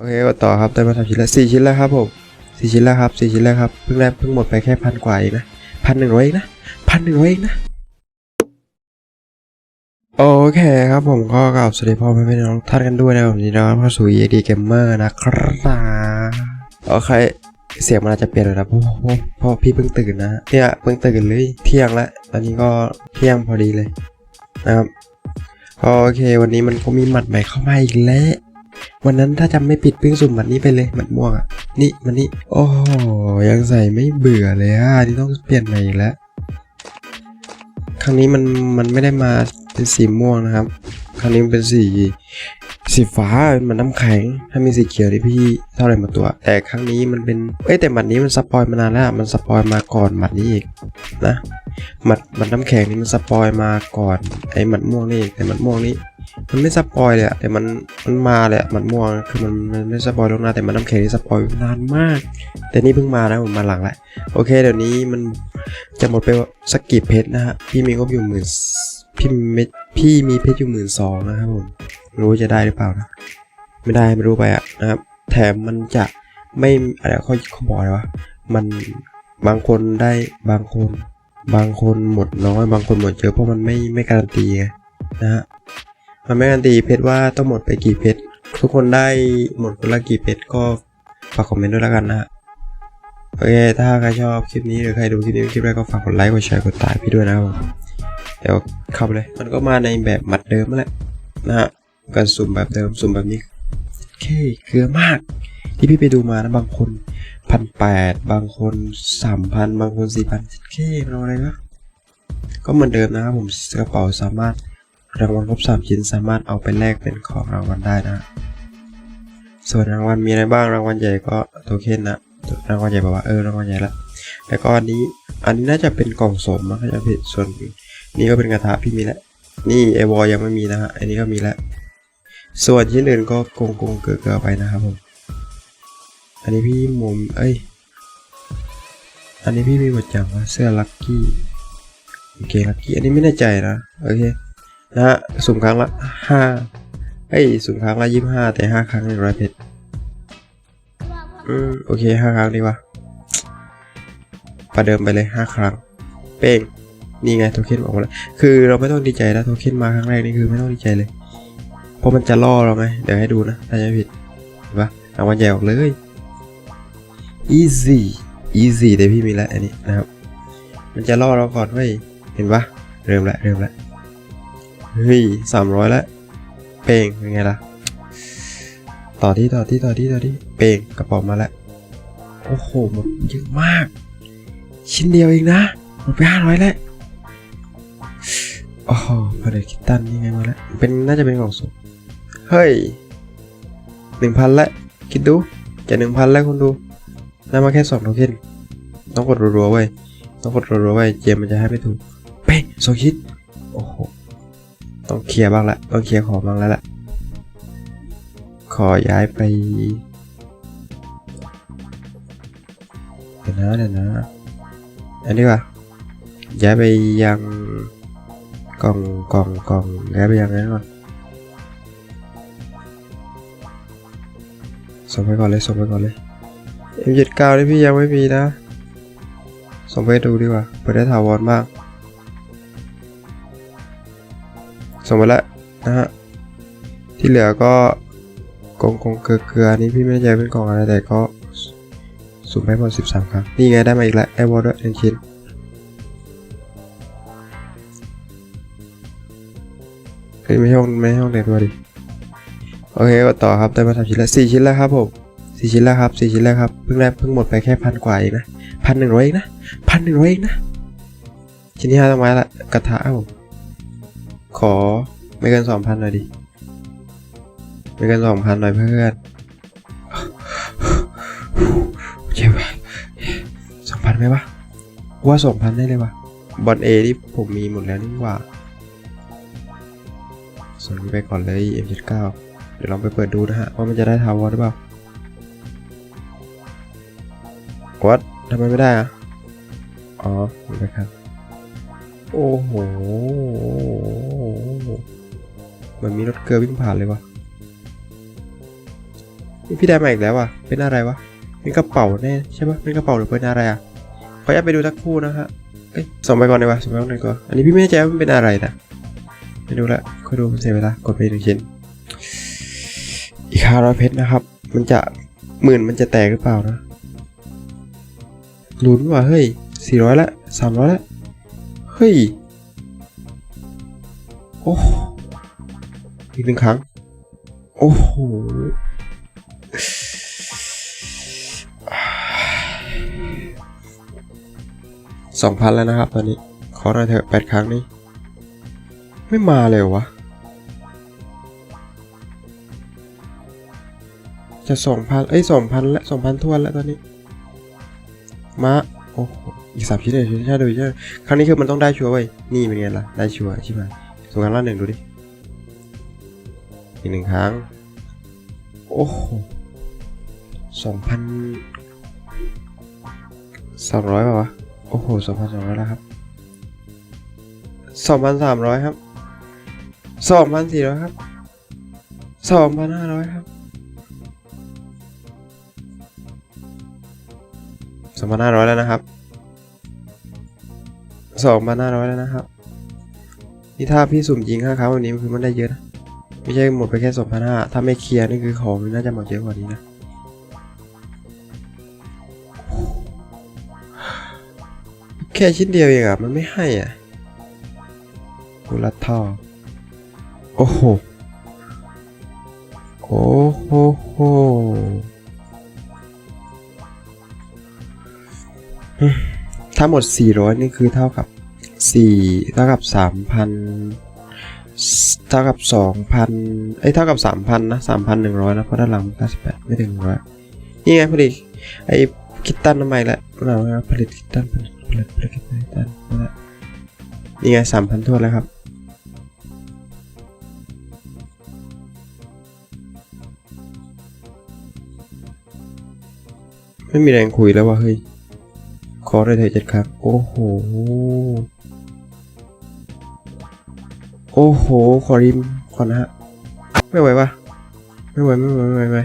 โอเคก็ต่อครับได้มาทำชิ้นและสี่ชิ้นแล้วครับผมสี่ชิ้นแล้วครับสี่ชิ้นแล้วครับเพิ่งแรกเพิ่งหมดไปแค่พันกว่าเองนะพันหนึ่งร้อยเองนะพันหนึ่งร้อยเองนะโอเคครับผมก็กล่าวสวัสดีพ่อแม่พี่น้องท่านกันด้วยนะผมยินดีต้อนรับเข้าสู่ ED Gamer นะครับโอเคเสียงมันอาจจะเปลี่ยนเลยนะเพราะเพราะเพราะพี่เพิ่งตื่นนะเนี่ยเพิ่งตื่นเลยเที่ยงแล้วตอนนี้ก็เที่ยงพอดีเลยนะครับโอเค วันนี้มันก็มีหมัดใหม่เข้ามาอีกแล้ว วันนั้นถ้าจำไม่ผิดเพิ่งสุ่มหมัดนี้ไปเลยหมัดม่วงอะ นี่มันนี่ โอ้ยังใส่ไม่เบื่อเลยอะที่ต้องเปลี่ยนใหม่อีกแล้ว ครั้งนี้มันมันไม่ได้มาเป็นสีม่วงนะครับ ครั้งนี้มันเป็นสีสีฟ้าเป็นเหมันน้ำแข็ง ถ้ามีสีเขียวนี่พี่เท่าไรมดตัว แต่ครั้งนี้มันเป็น เอ้ยแต่หมัดนี้มันสปอยมานานแล้ว มันสปอยมาก่อนหมัดนี้อีกนะหมัดหมัดน้ำแข็งนี่มันสปอยมาก่อนไอ้หมัดม่วงนี่แต่หมัดม่วงนี่ มันไม่สปอยเลยอะแต่มันมันมาเลยอะมันม่วงคือมันมันไม่สปอยลงหน้าแต่มันน้ำแข็งนี่สปอยนานมาก แต่นี่เพิ่งมานะผมมาหลังแหละโอเค เดี๋ยวนี้มันจะหมดไปสักกี่เพชรนะฮะพี่มีงบอยู่หมื่นพี่มีพี่มีเพชรอยู่หมื่นสองนะครับผมรู้จะได้หรือเปล่านะไม่ได้ไม่รู้ไปอะนะครับแถมมันจะไม่อะไรเขาเขาบอกเลยว่ามันบางคนได้บางคน บางคนหมดน้อย บางคนหมดเยอะเพราะมันไม่ไม่การันตีไงนะฮะ มันไม่การันตีเพชรว่าต้องหมดไปกี่เพชรทุกคนได้หมดคนละกี่เพชรก็ฝากคอมเมนต์ด้วยแล้วกันนะฮะโอเค ถ้าใครชอบคลิปนี้หรือใครดูคลิปนี้คลิปแรกก็ฝากกดไลค์ กดแชร์ กดตายพี่ด้วยนะครับผมเดี๋ยวเข้าไปเลย มันก็มาในแบบหมัดเดิมนั่นแหละนะฮะการสุ่มแบบเดิม สุ่มแบบนี้โอเคเกลือมาก ที่พี่ไปดูมานะบางคนพันแปดบางคนสามพันบางคนสี่พันโอเคมันเอาอะไรนะก็เหมือนเดิมนะครับผมกระเป๋าสามารถ รางวัลครบสามชิ้นสามารถเอาไปแลกเป็นของรางวัลได้นะ ส่วนรางวัลมีอะไรบ้างรางวัลใหญ่ก็โทเค็นนะรางวัลใหญ่บอกว่าเออรางวัลใหญ่ละแล้วก็อันนี้อันนี้น่าจะเป็นกล่องสมนะถ้าจะผิดส่วนนี้ก็เป็นกระทะพี่มีแล้วนี่ไอวอลยังไม่มีนะฮะอันนี้ก็มีแล้วส่วนชิ้นอื่นก็โกงโกงเกลือไปนะครับผมอันนี้พี่มุมเอ้ยอันนี้พี่มีหมดจังว่าเสื้อลัคกี้โอเคลัคกี้อันนี้ไม่แน่ใจนะโอเค นะฮะสุ่มครั้งละห้าเอ้ยสุ่มครั้งละยี่สิบห้าแต่ห้าครั้งหนึ่งร้อยเพชรอืมโอเคห้าครั้งดีกว่าประเดิมไปเลยห้าครั้ง เป้งนี่ไงโทเค็นออกมาแล้วคือเราไม่ต้องดีใจนะโทเค็นมาครั้งแรกนี่คือไม่ต้องดีใจเลย เพราะมันจะล่อเราไงเดี๋ยวให้ดูนะถ้าจะไม่ผิดเห็นปะรางวัลใหญ่ออกเลย easy easy แต่พี่มีแล้วอันนี้นะครับ มันจะล่อเราก่อนเว้ยเห็นปะเริ่มล้วเริ่มล้ว เฮ้ยสามร้อยแล้วเปงเป็นไงล่ะ ต่อที่ต่อที่ต่อที่ต่อที่เปงกระเป๋ามาแล้ว โอ้โหหมดเยอะมาก ชิ้นเดียวเองนะ หมดไปห้าร้อยแล้วโอ้โหพอเดคิตตันนี่ไงมาแล้ว เป็นน่าจะเป็นของสดเฮ้ยหนึ่งพันแล้วคิดดู จะหนึ่งพันแล้วคนดูได้มาแค่สองโทเค็นต้องกดรัวๆไว้ ต้องกดรัวๆไว้เกมมันจะให้ไม่ถูก เป้งสองชิ้นโอ้โห ต้องเคลียร์บ้างละต้องเคลียร์ของบ้างแล้วแหละขอย้ายไปเดี๋ยวนะเดี๋ยวนะอันนี้ว่ะย้ายไปยังกล่องกล่องกล่องย้ายไปยังนั้นก่อนส่งไปก่อนเลยส่งไปก่อนเลย M79 นี่พี่ยังไม่มีนะส่งไปดูดีกว่าเปิดได้ถาวรมาก ส่งไปแล้วนะฮะ ที่เหลือก็กองกองเกลือเกลือนี้พี่ไม่แน่ใจเป็นกล่องอะไรแต่ก็สุ่มไปหมด13 ครั้ง นี่ไงได้มาอีกแล้วได้วอลด้วยหนึ่งชิ้นเฮ้ยไม่ใช่ห้องไม่ใช่ห้องแต่งตัวดิ โอเคก็ต่อครับได้มาสามชิ้นแล้วสี่ชิ้นแล้วครับผมสี่ชิ้นแล้วครับสี่ชิ้นแล้วครับเพิ่งแรกเพิ่งหมดไปแค่พันกว่าเองนะพันหนึ่งร้อยเองนะพันหนึ่งร้อยเองนะชิ้นที่ห้าต้องไม้ละกระทะครับผม ขอไม่เกินสองพันหน่อยดิ ไม่เกินสองพันหน่อยเพื่อนเจ็บปะสองพันไหมวะว่าสองพันได้เลยว่ะบอลเอที่ผมมีหมดแล้วนี่หว่าส่งไปก่อนเลย M79 เดี๋ยวลองไปเปิดดูนะฮะ ว่ามันจะได้ทาวอหรือเปล่าวัดทำไมไม่ได้อะอ๋อเห็นไหมครับ โอ้โห มันมีรถเกลือวิ่งผ่านเลยวะนี่พี่ได้มาอีกแล้วอะเป็นอะไรวะเป็นกระเป๋าแน่ใช่ปะเป็นกระเป๋าหรือเป็นอะไรอะขออนุญาตไปดูสักคู่นะฮะเอ้ยส่งไปก่อนดีกว่าส่งไปก่อนดีกว่าอันนี้พี่ไม่แน่ใจว่ามันเป็นอะไรนะไปดูละคอยดูมันเสียเวลากดไปหนึ่งชิ้นอีกห้าร้อยเพชรนะครับ มันจะหมื่นมันจะแตกหรือเปล่านะลุ้นว่ะเฮ้ยสี่ร้อยละสามร้อยละ เฮ้ย โอ้ อีกหนึ่งครั้ง โอ้โหสองพันแล้วนะครับตอนนี้ ขอหน่อยเถอะแปดครั้งนี้ ไม่มาเลยวะ จะสองพันเอ้ยสองพันและสองพันทวนแล้วตอนนี้ มา โอ้โหอีกสามชิ้นเลยใช่ดูใช่ครั้งนี้คือมันต้องได้ชัวร์ไว้ นี่เป็นไงล่ะ ได้ชัวร์ใช่ไหมส่งครั้งละหนึ่งดูดิ หนึ่งครั้ง โอ้โหสองพันสองร้อยป่าวะ โอ้โหสองพันสองร้อยแล้วครับสองพันสามร้อยครับสองพันสี่ร้อยครับสองพันห้าร้อยครับสองพันห้าร้อยแล้วนะครับสองพันห้าร้อยแล้วนะครับ นี่ถ้าพี่สุ่มจริงห้าครั้งวันนี้มันคือมันได้เยอะนะ ไม่ใช่หมดไปแค่สองพันห้าถ้าไม่เคลียร์นี่คือของน่าจะหมดเยอะกว่านี้นะ แค่ชิ้นเดียวเองอะมันไม่ให้อะกูรัดท่อโอ้โห โอ้โหโหถ้าหมด 400 นี่คือเท่ากับ 4 เท่ากับ 3,000 เท่ากับ 2,000 เอ้ยเท่ากับ 3,000 นะ 3,100 นะ เพราะด้านหลัง98 ไม่ถึงร้อยนี่ไงพอดีไอ้คิตตันทำไมละเราผลิตคิตตันผลิตผลิตผลิตคิตตันนะนี่ไง 3,000ทั่วนแล้วครับไม่มีแรงคุยแล้วว่ะเฮ้ย ขอได้เถอจ็ดครั้งโอ้โห โอ้โห ขอริมขอนะฮะ ไม่ไหวปะไม่ไหวไม่ไหวไม่ไหวไม่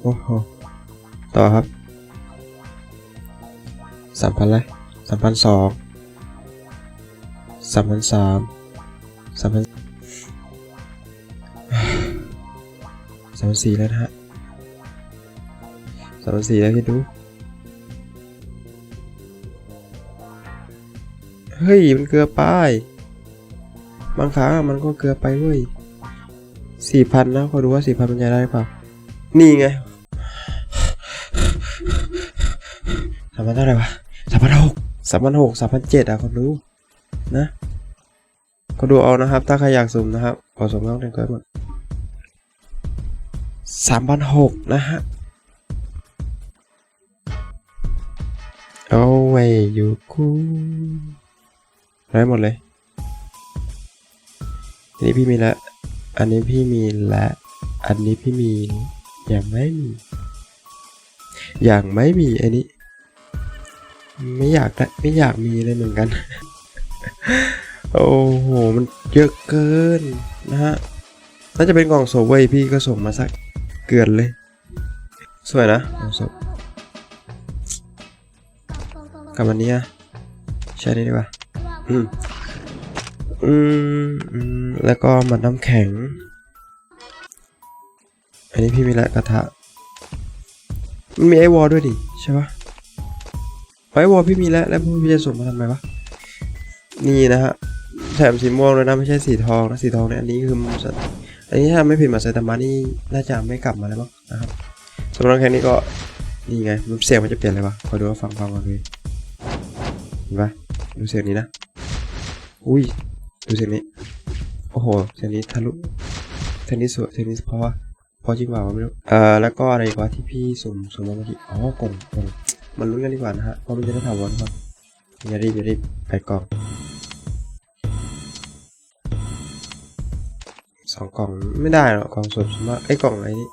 โอ้โห ต่อครับสามพันเลยสามพันสองสามพันสามสามพันสามพันสี่แล้วนะฮะสามพันสี่แล้วคิดดู เฮ้ย มันเกลือไป บางครั้งมันก็เกือไปเว้ยสี่พันนะขอดูว่าสี่พันมันจะได้เปล่า นี่ไงสามพันเท่าไหร่วะสามพันหกสามพันหกสามพันเจ็ดอะคนดูนะ ก็ดูเอานะครับ ถ้าใครอยากสุ่มนะครับขอสุ่มต้องเต็มเกินหมดสามพันหกนะฮะเอาไว้อยู่คู่ได้หมดเลย อันนี้พี่มีแล้วอันนี้พี่มีและ อันนี้พี่มี อย่างไม่มี อย่างไม่มีอันนี้ ไม่อยากได้ไม่อยากมีเลยเหมือนกัน โอ้โห มันเยอะเกินนะฮะ น่าจะเป็นกล่องโซเว้ยพี่ก็ส่งมาสักเกือนเลย สวยนะกล่องโซกับอันนี้อะใช่นี่ดีกว่าอืม อืมอืมแล้วก็มันน้ำแข็ง อันนี้พี่มีแล้วกระทะ มันมีไอวอลด้วยดิใช่ปะไอวอลพี่มีแล้วแล้วพี่จะส่งมาทำไมวะ นี่นะฮะแถมสีม่วงเลยนะไม่ใช่สีทองนะสีทองเนี่ยอันนี้คืออันนี้ถ้าไม่ผิดมาไซตามะนี่น่าจะไม่กลับมาแล้วมั้งนะครับสำหรับแข็งนี้ก็นี่ไงมันเสียงมันจะเปลี่ยนเลยวะคอยดูว่าฟังฟังก่อนเลยเห็นปะดูเสียงนี้นะ อุ้ย ดูเสียงนี้โอ้โหเสียงนี้ทะลุเสียงนี้สวยเสียงนี้เพราะว่าเพราะจริงเปล่าไม่รู้เอ่อแล้วก็อะไรอีกวะที่พี่สุ่มสุ่มมาเมื่อกี้อ๋อกล่องกล่องมันลุ้นกันดีกว่านะฮะว่าะมันจะได้ถาวรหรือเปล่าอย่ารีบอย่ารีบไปกล่องสองกล่องไม่ได้หรอกกล่องสุ่มส่วนมาไอ้กล่องไอ้นี่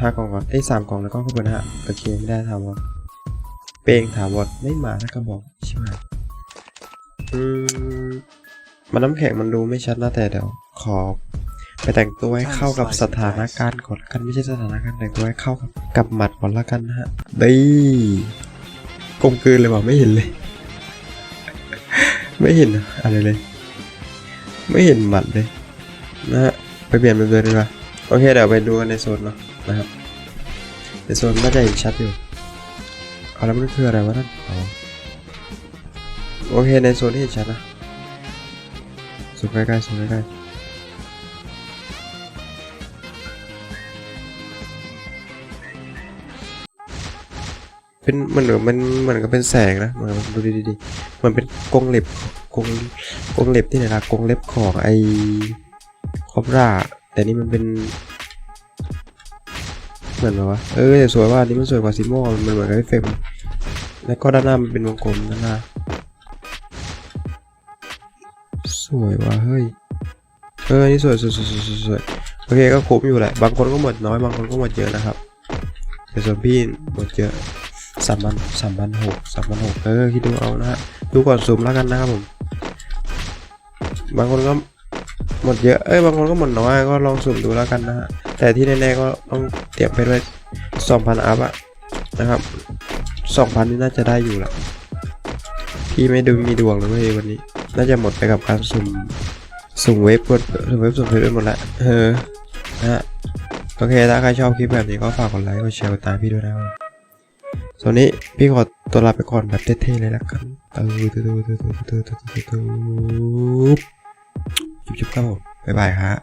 ห้ากล่องก่อนไอ้สามกล่องแล้วก็ขบวนฮะโอเคไม่ได้ถาวรเป้งถาวรไม่มานะกระบอกใช่ไหมอืม มันน้ำแข็งมันดูไม่ชัดนะแต่เดี๋ยวขอไปแต่งตัวให้เข้ากับสถานการณ์ก่อนกันไม่ใช่สถานการณ์แต่งตัวให้เข้ากับกับหมัดก่อนละกันนะฮะดีกลมกลืนเลยว่ะไม่เห็นเลย ไม่เห็นอะไรเลย ไม่เห็นหมัดเลยนะฮะไปเปลี่ยนเป็นเดินดีกว่าโอเคเดี๋ยวไปดูกันในโซนเนาะนะครับในโซนน่าจะเห็นชัดอยู่เอาแล้วมันคืออะไรวะนั่นโอเคในโซนที่เห็นชัดนะ สูงใกล้ๆสูงใกล้ๆเป็นเหมือนมันเหมือนกับเป็นแสงนะมือนดูดีดิเหมันเป็นกงเล็บกงกงเล็บที่ไหนล่ะกงเล็บของไอคอบราแต่นี่มันเป็น เหมือนแบบว่าเออแต่สวยว่าอันนี้มันสวยกว่าซิโม่มันเหมือนกับไอเฟมแล้วก็ด้านหน้ามันเป็นวงกลมด้านหน้า วยว่ะเฮ้ยเออนี่สวยสวยสวยสวยสวยโอเคก็ครบอยู่แหละบางคนก็หมดน้อยบางคนก็หมดเยอะนะครับแต่ส่วนพี่หมดเยอะสามพันสามพันหกสามพันหกเออคิดดูเอานะฮะดูก่อนซูมแล้วกันนะครับผมบางคนก็หมดเยอะเอ้ยบางคนก็หมดน้อยก็ลองสุ่มดูแล้วกันนะฮะแต่ที่แน่ๆก็ต้องเตรียมไปด้วยสองพันอัพอะนะครับสองพันนี่น่าจะได้อยู่ละพี่ไม่ดูมีดวงเลยเว้ยวันนี้ น่าจะหมดไปกับการสุ่มสุ่มเว็บกดสุ่มเว็บสุ่มเพจไปหมดละเออนะฮะโอเคถ้าใครชอบคลิปแบบนี้ก็ฝากกดไลค์กดแชร์กดตามพี่ด้วยนะครับส่วนนี้พี่ขอตัวลาไปก่อนแบบเท่ๆเลยละกันตูตูตูตูตูตูตูตูตูจุ๊บจุ๊บครับผมบ๊ายบายครับ